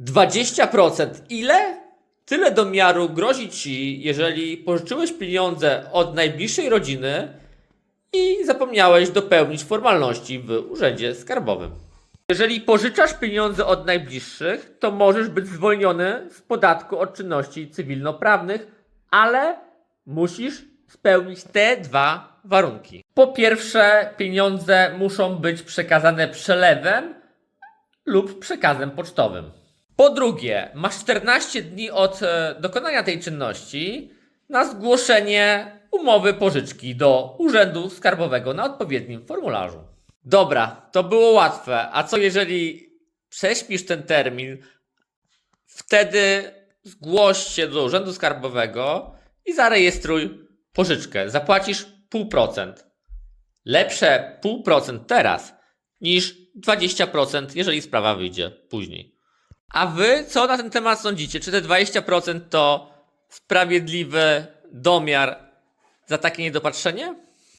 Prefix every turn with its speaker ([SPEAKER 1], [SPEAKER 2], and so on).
[SPEAKER 1] 20%. Ile? Tyle do miaru grozi ci, jeżeli pożyczyłeś pieniądze od najbliższej rodziny i zapomniałeś dopełnić formalności w urzędzie skarbowym. Jeżeli pożyczasz pieniądze od najbliższych, to możesz być zwolniony z podatku od czynności cywilnoprawnych, ale musisz spełnić te dwa warunki. Po pierwsze, pieniądze muszą być przekazane przelewem lub przekazem pocztowym. Po drugie, masz 14 dni od e, dokonania tej czynności na zgłoszenie umowy pożyczki do Urzędu Skarbowego na odpowiednim formularzu. Dobra, to było łatwe. A co jeżeli prześpisz ten termin, wtedy zgłoś się do Urzędu Skarbowego i zarejestruj pożyczkę. Zapłacisz 0,5%. Lepsze 0,5% teraz niż 20%, jeżeli sprawa wyjdzie później. A wy co na ten temat sądzicie? Czy te 20% to sprawiedliwy domiar za takie niedopatrzenie?